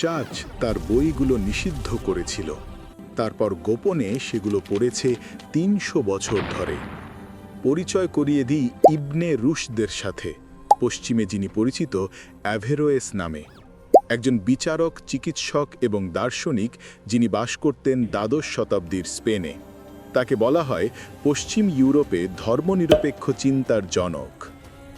Church তার বইগুলো নিষিদ্ধ করেছিল। তারপর গোপনে সেগুলো পড়েছে তিনশো বছর ধরে। পরিচয় করিয়ে দিই ইবনে রুশদের সাথে, পশ্চিমে যিনি পরিচিত অ্যাভেরোয়েস নামে। একজন বিচারক, চিকিৎসক এবং দার্শনিক যিনি বাস করতেন দ্বাদশ শতাব্দীর স্পেনে। তাকে বলা হয় পশ্চিম ইউরোপে ধর্মনিরপেক্ষ চিন্তার জনক।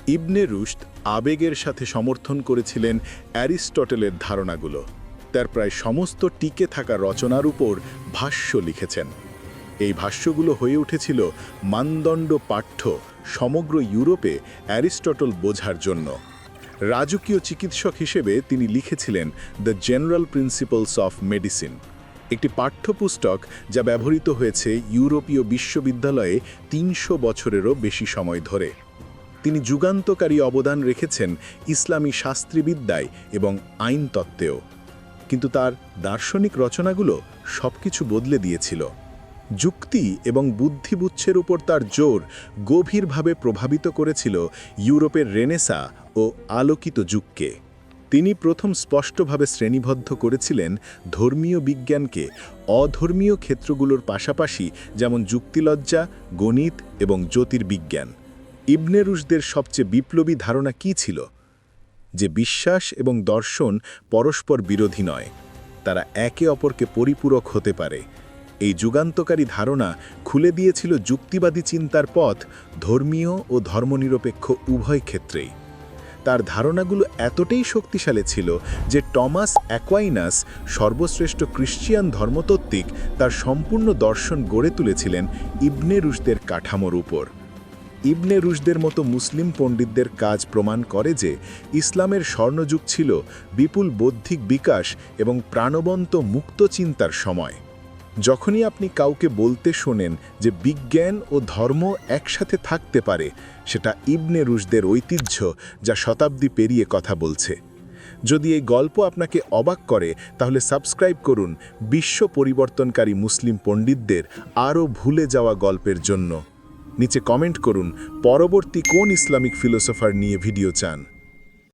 ইবনে রুশদ আবেগের সাথে সমর্থন করেছিলেন অ্যারিস্টটেলের ধারণাগুলো। তার প্রায় সমস্ত টিকে থাকা রচনার উপর ভাষ্য লিখেছেন। এই ভাষ্যগুলো হয়ে উঠেছিল মানদণ্ড পাঠ্য সমগ্র ইউরোপে অ্যারিস্টটল বোঝার জন্য। রাজকীয় চিকিৎসক হিসেবে তিনি লিখেছিলেন the general principles of medicine একটি পাঠ্যপুস্তক যা ব্যবহৃত হয়েছে ইউরোপীয় বিশ্ববিদ্যালয়ে তিনশো বছরেরও বেশি সময় ধরে। তিনি যুগান্তকারী অবদান রেখেছেন ইসলামী শাস্ত্রীবিদ্যায় এবং আইনতত্ত্বেও। কিন্তু তার দার্শনিক রচনাগুলো সবকিছু বদলে দিয়েছিল। যুক্তি এবং বুদ্ধিবুচ্ছের উপর তার জোর গভীরভাবে প্রভাবিত করেছিল ইউরোপের রেনেসা ও আলোকিত যুগকে। তিনি প্রথম স্পষ্টভাবে শ্রেণীবদ্ধ করেছিলেন ধর্মীয় বিজ্ঞানকে অধর্মীয় ক্ষেত্রগুলোর পাশাপাশি, যেমন যুক্তিলজ্জা, গণিত এবং জ্যোতির্বিজ্ঞান। ইবনে রুশদের সবচেয়ে বিপ্লবী ধারণা কী ছিল? যে বিশ্বাস এবং দর্শন পরস্পর বিরোধী নয়, তারা একে অপরকে পরিপূরক হতে পারে। এই যুগান্তকারী ধারণা খুলে দিয়েছিল যুক্তিবাদী চিন্তার পথ ধর্মীয় ও ধর্মনিরপেক্ষ উভয় ক্ষেত্রেই। তার ধারণাগুলো এতটাই শক্তিশালী ছিল যে টমাস অ্যাকোয়াইনাস, সর্বশ্রেষ্ঠ ক্রিশ্চিয়ান ধর্মতত্ত্বিক, তার সম্পূর্ণ দর্শন গড়ে তুলেছিলেন ইবনে রুশদের কাঠামোর উপর। ইবনে রুশদের মতো মুসলিম পণ্ডিতদের কাজ প্রমাণ করে যে ইসলামের স্বর্ণযুগ ছিল বিপুল বৌদ্ধিক বিকাশ এবং প্রাণবন্ত মুক্ত চিন্তার সময়। যখনই আপনি কাউকে বলতে শোনেন যে বিজ্ঞান ও ধর্ম একসাথে থাকতে পারে, সেটা ইবনে রুশদের ঐতিহ্য যা শতাব্দী পেরিয়ে কথা বলছে। যদি এই গল্প আপনাকে অবাক করে, তাহলে সাবস্ক্রাইব করুন বিশ্ব পরিবর্তনকারী মুসলিম পণ্ডিতদের আরও ভুলে যাওয়া গল্পের জন্য। নিচে কমেন্ট করুন পরবর্তী কোন ইসলামিক ফিলোসফার নিয়ে ভিডিও চান।